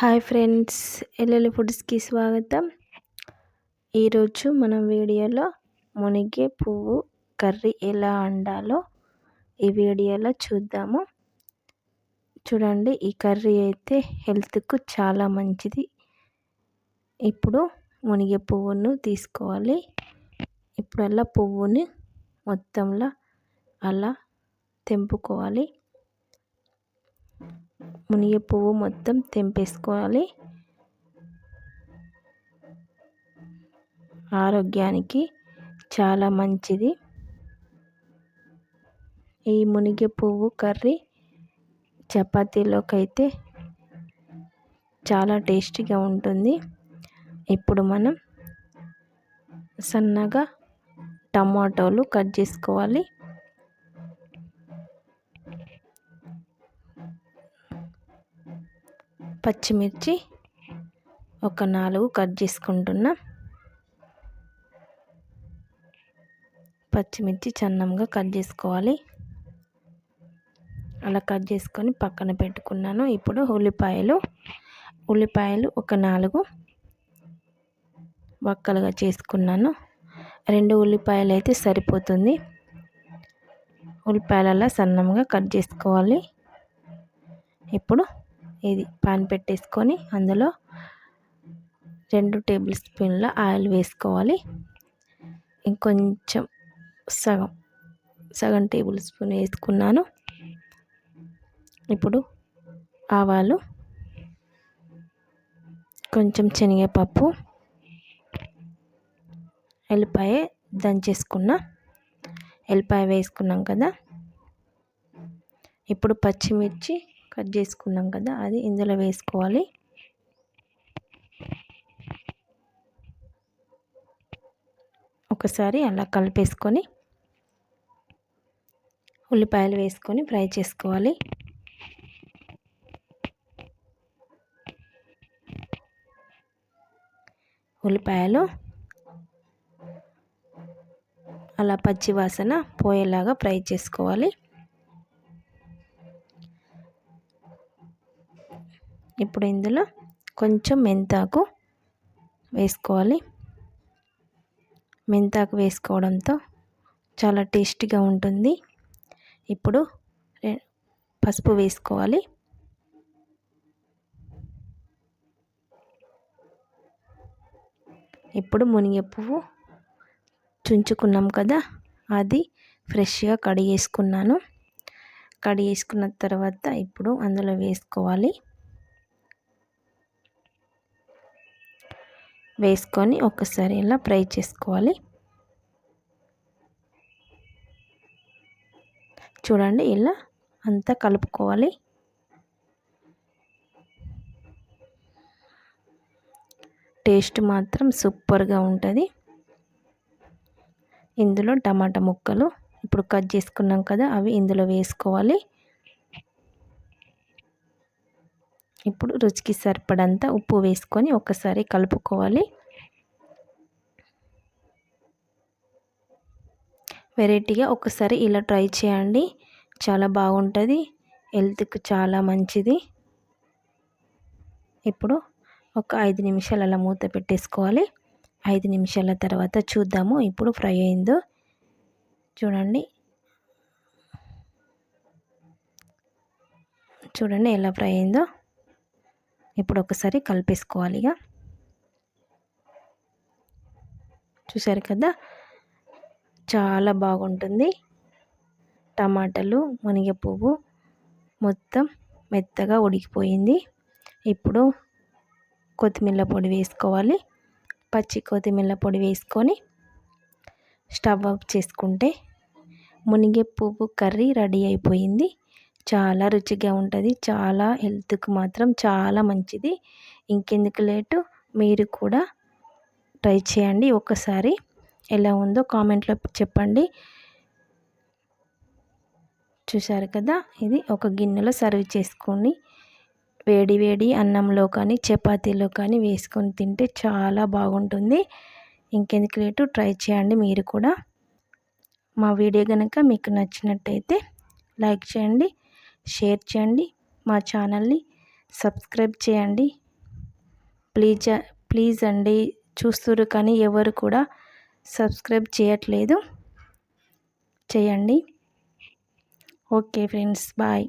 Hi friends LL ఫుడ్స్కి స్వాగతం. ఈరోజు మనం వీడియోలో మునిగే పువ్వు కర్రీ ఎలా వండాలో ఈ వీడియోలో చూద్దాము. చూడండి ఈ కర్రీ అయితే హెల్త్కు చాలా మంచిది. ఇప్పుడు మునిగే పువ్వును తీసుకోవాలి. ఇప్పుడల్లా పువ్వుని మొత్తంలో అలా తెంపుకోవాలి. మునిగ పువ్వు మొత్తం తెంపేసుకోవాలి. ఆరోగ్యానికి చాలా మంచిది. ఈ మునిగ పువ్వు కర్రీ చపాతీలోకైతే చాలా టేస్టీగా ఉంటుంది. ఇప్పుడు మనం సన్నగా టమాటోలు కట్ చేసుకోవాలి. పచ్చిమిర్చి ఒక నాలుగు కట్ చేసుకుంటున్నా. పచ్చిమిర్చి చన్నంగా కట్ చేసుకోవాలి. అలా కట్ చేసుకొని పక్కన పెట్టుకున్నాను. ఇప్పుడు ఉల్లిపాయలు ఉల్లిపాయలు ఒక నాలుగు వక్కలుగా చేసుకున్నాను. రెండు ఉల్లిపాయలు అయితే సరిపోతుంది. ఉల్లిపాయలలో సన్నంగా కట్ చేసుకోవాలి. ఇప్పుడు ఇది పాన్ పెట్టేసుకొని అందులో రెండు టేబుల్ స్పూన్ల ఆయిల్ వేసుకోవాలి. ఇంకొంచెం సగం సగం టేబుల్ స్పూన్ వేసుకున్నాను. ఇప్పుడు ఆవాలు కొంచెం శనగపప్పు ఎల్లిపాయ దంచేసుకున్న ఎల్లిపాయ వేసుకున్నాం కదా. ఇప్పుడు పచ్చిమిర్చి కట్ చేసుకున్నాం కదా అది ఇందులో వేసుకోవాలి. ఒకసారి అలా కలిపేసుకొని ఉల్లిపాయలు వేసుకొని ఫ్రై చేసుకోవాలి. ఉల్లిపాయలు అలా పచ్చి వాసన పోయేలాగా ఫ్రై చేసుకోవాలి. ఇప్పుడు ఇందులో కొంచెం మెంతాకు వేసుకోవాలి. మెంతాకు వేసుకోవడంతో చాలా టేస్టీగా ఉంటుంది. ఇప్పుడు పసుపు వేసుకోవాలి. ఇప్పుడు మునిగే పువ్వు చుంచుకున్నాం కదా అది ఫ్రెష్గా కడిగేసుకున్నాను. కడిగేసుకున్న తర్వాత ఇప్పుడు అందులో వేసుకోవాలి. వేసుకొని ఒకసారి ఇలా ఫ్రై చేసుకోవాలి. చూడండి ఇలా అంతా కలుపుకోవాలి. టేస్ట్ మాత్రం సూపర్గా ఉంటుంది. ఇందులో టమాటా ముక్కలు ఇప్పుడు కట్ చేసుకున్నాం కదా అవి ఇందులో వేసుకోవాలి. ఇప్పుడు రుచికి సరిపడంత ఉప్పు వేసుకొని ఒకసారి కలుపుకోవాలి. వెరైటీగా ఒకసారి ఇలా ట్రై చేయండి. చాలా బాగుంటుంది. హెల్త్కి చాలా మంచిది. ఇప్పుడు ఒక ఐదు నిమిషాలు అలా మూత పెట్టేసుకోవాలి. ఐదు నిమిషాల తర్వాత చూద్దాము ఇప్పుడు ఫ్రై అయిందో. చూడండి. చూడండి ఎలా ఫ్రై అయిందో. ఇప్పుడు ఒకసారి కలిపేసుకోవాలి ఇక. చూసారు కదా? చాలా బాగుంటుంది. టమాటాలు మునిగ పువ్వు మొత్తం మెత్తగా ఉడికిపోయింది. ఇప్పుడు కొత్తిమీర పొడి వేసుకోవాలి. పచ్చి కొత్తిమీర పొడి వేసుకొని స్టవ్ ఆఫ్ చేసుకుంటే మునిగే పువ్వు కర్రీ రెడీ అయిపోయింది. చాలా రుచిగా ఉంటుంది. చాలా హెల్త్కి మాత్రం చాలా మంచిది. ఇంకెందుకు లేటు? మీరు కూడా ట్రై చేయండి ఒకసారి. ఎలా ఉందో కామెంట్లో చెప్పండి. చూశారు కదా? ఇది ఒక గిన్నెలో సర్వ్ చేసుకొని వేడి వేడి అన్నంలో కానీ చపాతీలో కానీ వేసుకొని తింటే చాలా బాగుంటుంది. ఇంకెందుకు లేటు? ట్రై చేయండి మీరు కూడా. మా వీడియో కనుక మీకు నచ్చినట్టయితే లైక్ చేయండి. షేర్ చేయండి. మా ఛానల్ని సబ్స్క్రైబ్ చేయండి. ప్లీజ్ ప్లీజ్ అండి. చూస్తురు కానీ ఎవరు కూడా సబ్స్క్రైబ్ చేయట్లేదు. చేయండి. Okay friends bye.